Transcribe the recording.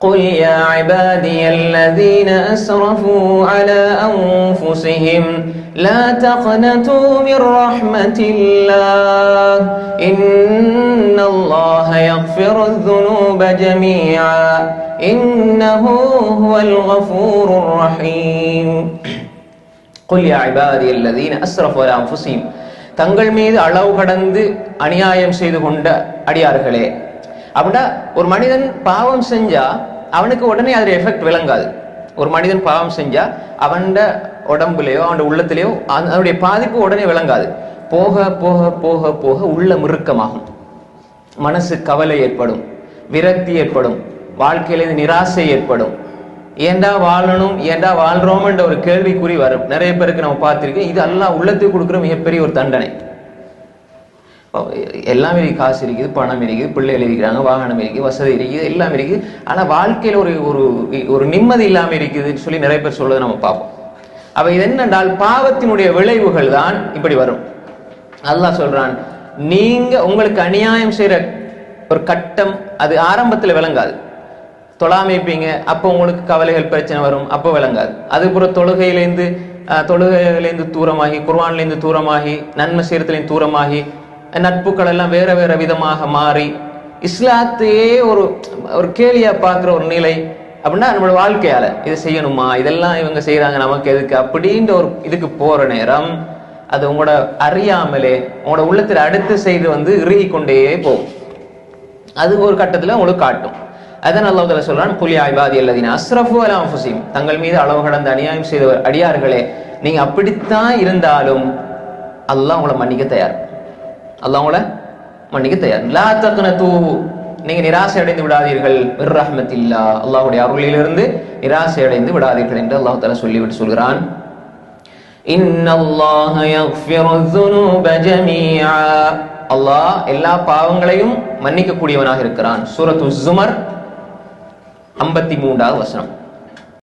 قل يا عبادي الذين أسرفوا على أنفسهم لا تقنطوا من رحمة الله إن الله يغفر الذنوب جميعا إنه هو الغفور الرحيم قل يا عبادي الذين أسرفوا على أنفسهم தங்கள் மீது அளவு கடந்து அநியாயம் செய்து கொண்ட அடியார்களே அப்படின்னா ஒரு மனிதன் பாவம் செஞ்சா அவனுக்கு உடனே அதில் எஃபெக்ட் விளங்காது. ஒரு மனிதன் பாவம் செஞ்சா அவன் உடம்புலையோ அவன் உள்ளத்திலேயோ அந்த- அதனுடைய பாதிப்பு உடனே விளங்காது. போக போக போக போக உள்ள முறுக்கமாகும் மனசு கவலை ஏற்படும் விரக்தி ஏற்படும் வாழ்க்கையில நிராசை ஏற்படும். ஏண்டா வாழணும் ஏண்டா வாழ்றோம்ன்ற ஒரு கேள்விக்குறி வரும். நிறைய பேருக்கு நம்ம பார்த்திருக்கோம் இது எல்லாம் உள்ளத்துக்கு கொடுக்குற மிகப்பெரிய ஒரு தண்டனை. எல்லாமே காசு இருக்குது பணம் இருக்குது பிள்ளைகள் இருக்கிறாங்க வாகனம் இருக்குது வசதி இருக்குது எல்லாமே இருக்குது. ஆனால் வாழ்க்கையில் ஒரு ஒரு ஒரு நிம்மதி இல்லாமல் இருக்குதுன்னு சொல்லி நிறைய பேர் சொல்றதை நம்ம பார்ப்போம். அவை இது என்னென்றால் பாவத்தினுடைய விளைவுகள் தான் இப்படி வரும். அல்லாஹ் சொல்றான் நீங்க உங்களுக்கு அநியாயம் செய்கிற ஒரு கட்டம் அது ஆரம்பத்தில் விளங்காது. தொழாமைப்பீங்க அப்போ உங்களுக்கு கவலைகள் பிரச்சனை வரும் அப்போ விளங்காது. அதுபுறம் தொழுகையிலேருந்து தொழுகையிலேருந்து தூரமாகி குர்வான்லேருந்து தூரமாகி நன்மை சீரத்துலேருந்து தூரமாகி நட்புகள் எல்லாம் வேற வேற விதமாக மாறி இஸ்லாத்தையே ஒரு ஒரு கேலியா பார்க்குற ஒரு நிலை அப்படின்னா நம்மளோட வாழ்க்கையால இது செய்யணுமா? இதெல்லாம் இவங்க செய்யறாங்க நமக்கு எதுக்கு? அப்படின்ற ஒரு இதுக்கு போற நேரம் அது உங்களோட அறியாமலே உங்களோட உள்ளத்தில் அடுத்த சைடு வந்து இறுகி கொண்டே போகும். அது ஒரு கட்டத்தில் உங்களுக்கு காட்டும். அதை அல்லாஹ் தஆலா சொல்றான் குலி ஐபாதி அல்லதீன அஸ்ரஃபு அலா ஃபுசீம் தங்கள் மீது அளவு கடந்த அநியாயம் செய்த அடியார்களே நீங்க அப்படித்தான் இருந்தாலும் அல்லாஹ் உங்களை மன்னிக்க தயார். அல்ல அவங்கள மன்னிக்க தயார். லா தக்குன தூ நீங்க நிராசை அடைந்து விடாதீர்கள் ரஹ்மத்தில்லா. அல்லாஹுடைய அருளிலிருந்து நிராசை அடைந்து விடாதீர்கள் என்று அல்லாஹு தாலா சொல்லிவிட்டு சொல்கிறான். அல்லாஹ் எல்லா பாவங்களையும் மன்னிக்கக்கூடியவனாக இருக்கிறான். சூரத்து ஜுமர் ஐம்பத்தி மூன்றாவது வசனம்.